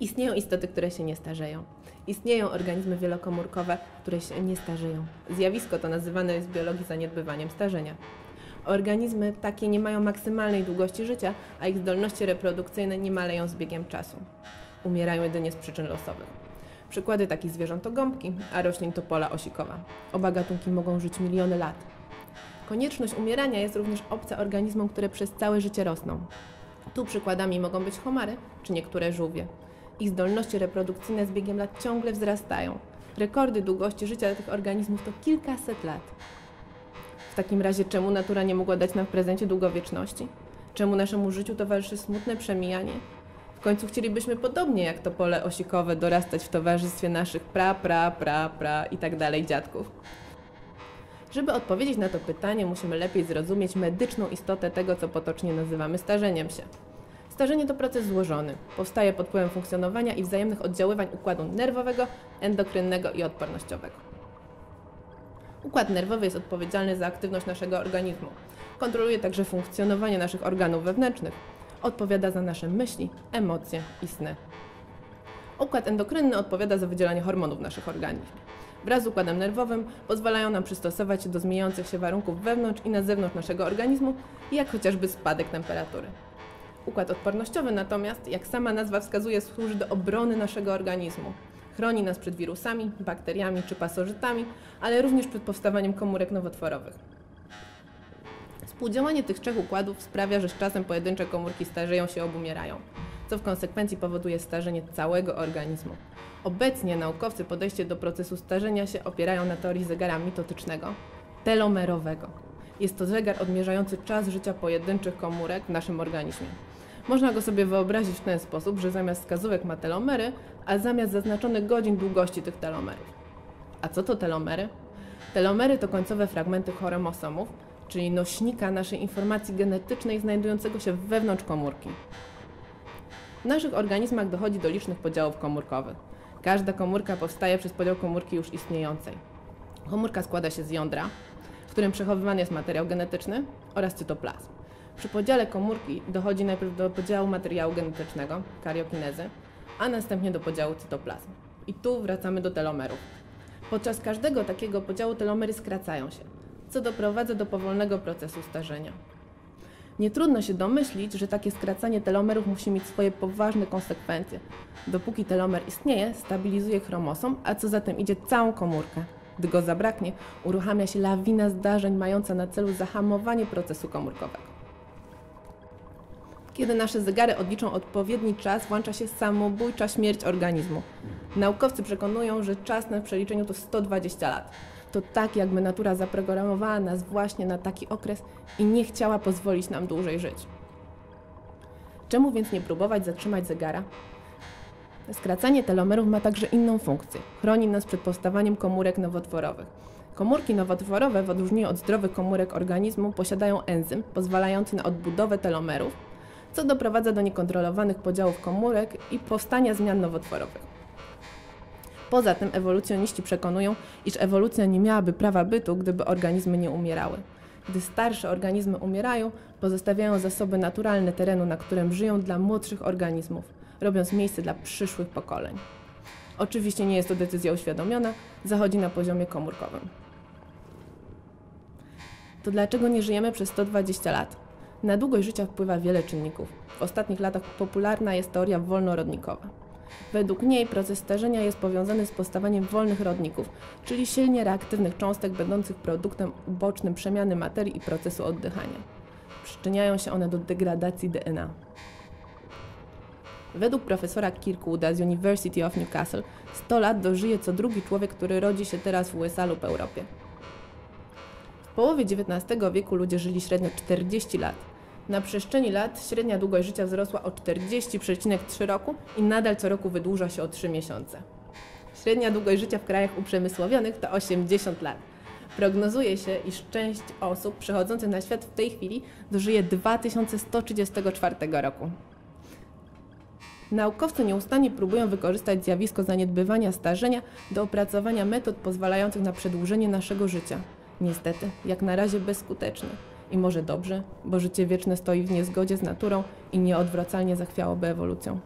Istnieją istoty, które się nie starzeją. Istnieją organizmy wielokomórkowe, które się nie starzeją. Zjawisko to nazywane jest w biologii zaniedbywaniem starzenia. Organizmy takie nie mają maksymalnej długości życia, a ich zdolności reprodukcyjne nie maleją z biegiem czasu. Umierają jedynie z przyczyn losowych. Przykłady takich zwierząt to gąbki, a roślin to pola osikowa. Oba gatunki mogą żyć miliony lat. Konieczność umierania jest również obca organizmom, które przez całe życie rosną. Tu przykładami mogą być homary czy niektóre żółwie. Ich zdolności reprodukcyjne z biegiem lat ciągle wzrastają. Rekordy długości życia tych organizmów to kilkaset lat. W takim razie czemu natura nie mogła dać nam w prezencie długowieczności? Czemu naszemu życiu towarzyszy smutne przemijanie? W końcu chcielibyśmy podobnie jak to pole osikowe dorastać w towarzystwie naszych pra, pra, pra, pra i tak dalej dziadków. Żeby odpowiedzieć na to pytanie, musimy lepiej zrozumieć medyczną istotę tego, co potocznie nazywamy starzeniem się. Starzenie to proces złożony. Powstaje pod wpływem funkcjonowania i wzajemnych oddziaływań układu nerwowego, endokrynnego i odpornościowego. Układ nerwowy jest odpowiedzialny za aktywność naszego organizmu. Kontroluje także funkcjonowanie naszych organów wewnętrznych. Odpowiada za nasze myśli, emocje i sny. Układ endokrynny odpowiada za wydzielanie hormonów w naszych organizmie. Wraz z układem nerwowym pozwalają nam przystosować się do zmieniających się warunków wewnątrz i na zewnątrz naszego organizmu, jak chociażby spadek temperatury. Układ odpornościowy natomiast, jak sama nazwa wskazuje, służy do obrony naszego organizmu. Chroni nas przed wirusami, bakteriami czy pasożytami, ale również przed powstawaniem komórek nowotworowych. Współdziałanie tych trzech układów sprawia, że z czasem pojedyncze komórki starzeją się obumierają, co w konsekwencji powoduje starzenie całego organizmu. Obecnie naukowcy podejście do procesu starzenia się opierają na teorii zegara mitotycznego, telomerowego. Jest to zegar odmierzający czas życia pojedynczych komórek w naszym organizmie. Można go sobie wyobrazić w ten sposób, że zamiast wskazówek ma telomery, a zamiast zaznaczonych godzin długości tych telomerów. A co to telomery? Telomery to końcowe fragmenty chromosomów, czyli nośnika naszej informacji genetycznej znajdującego się wewnątrz komórki. W naszych organizmach dochodzi do licznych podziałów komórkowych. Każda komórka powstaje przez podział komórki już istniejącej. Komórka składa się z jądra, w którym przechowywany jest materiał genetyczny oraz cytoplazm. Przy podziale komórki dochodzi najpierw do podziału materiału genetycznego, kariokinezy, a następnie do podziału cytoplazmu. I tu wracamy do telomerów. Podczas każdego takiego podziału telomery skracają się, co doprowadza do powolnego procesu starzenia. Nie trudno się domyślić, że takie skracanie telomerów musi mieć swoje poważne konsekwencje. Dopóki telomer istnieje, stabilizuje chromosom, a co za tym idzie całą komórkę. Gdy go zabraknie, uruchamia się lawina zdarzeń mająca na celu zahamowanie procesu komórkowego. Kiedy nasze zegary odliczą odpowiedni czas, włącza się samobójcza śmierć organizmu. Naukowcy przekonują, że czas na przeliczeniu to 120 lat. To tak, jakby natura zaprogramowała nas właśnie na taki okres i nie chciała pozwolić nam dłużej żyć. Czemu więc nie próbować zatrzymać zegara? Skracanie telomerów ma także inną funkcję. Chroni nas przed powstawaniem komórek nowotworowych. Komórki nowotworowe, w odróżnieniu od zdrowych komórek organizmu, posiadają enzym pozwalający na odbudowę telomerów, co doprowadza do niekontrolowanych podziałów komórek i powstania zmian nowotworowych. Poza tym ewolucjoniści przekonują, iż ewolucja nie miałaby prawa bytu, gdyby organizmy nie umierały. Gdy starsze organizmy umierają, pozostawiają zasoby naturalne terenu, na którym żyją dla młodszych organizmów, robiąc miejsce dla przyszłych pokoleń. Oczywiście nie jest to decyzja uświadomiona, zachodzi na poziomie komórkowym. To dlaczego nie żyjemy przez 120 lat? Na długość życia wpływa wiele czynników. W ostatnich latach popularna jest teoria wolnorodnikowa. Według niej proces starzenia jest powiązany z powstawaniem wolnych rodników, czyli silnie reaktywnych cząstek będących produktem ubocznym przemiany materii i procesu oddychania. Przyczyniają się one do degradacji DNA. Według profesora Kirkwooda z University of Newcastle 100 lat dożyje co drugi człowiek, który rodzi się teraz w USA lub Europie. W połowie XIX wieku ludzie żyli średnio 40 lat. Na przestrzeni lat średnia długość życia wzrosła o 40,3 roku i nadal co roku wydłuża się o 3 miesiące. Średnia długość życia w krajach uprzemysłowionych to 80 lat. Prognozuje się, iż część osób przychodzących na świat w tej chwili dożyje 2134 roku. Naukowcy nieustannie próbują wykorzystać zjawisko zaniedbywania starzenia do opracowania metod pozwalających na przedłużenie naszego życia. Niestety, jak na razie bezskutecznie. I może dobrze, bo życie wieczne stoi w niezgodzie z naturą i nieodwracalnie zachwiałoby ewolucją.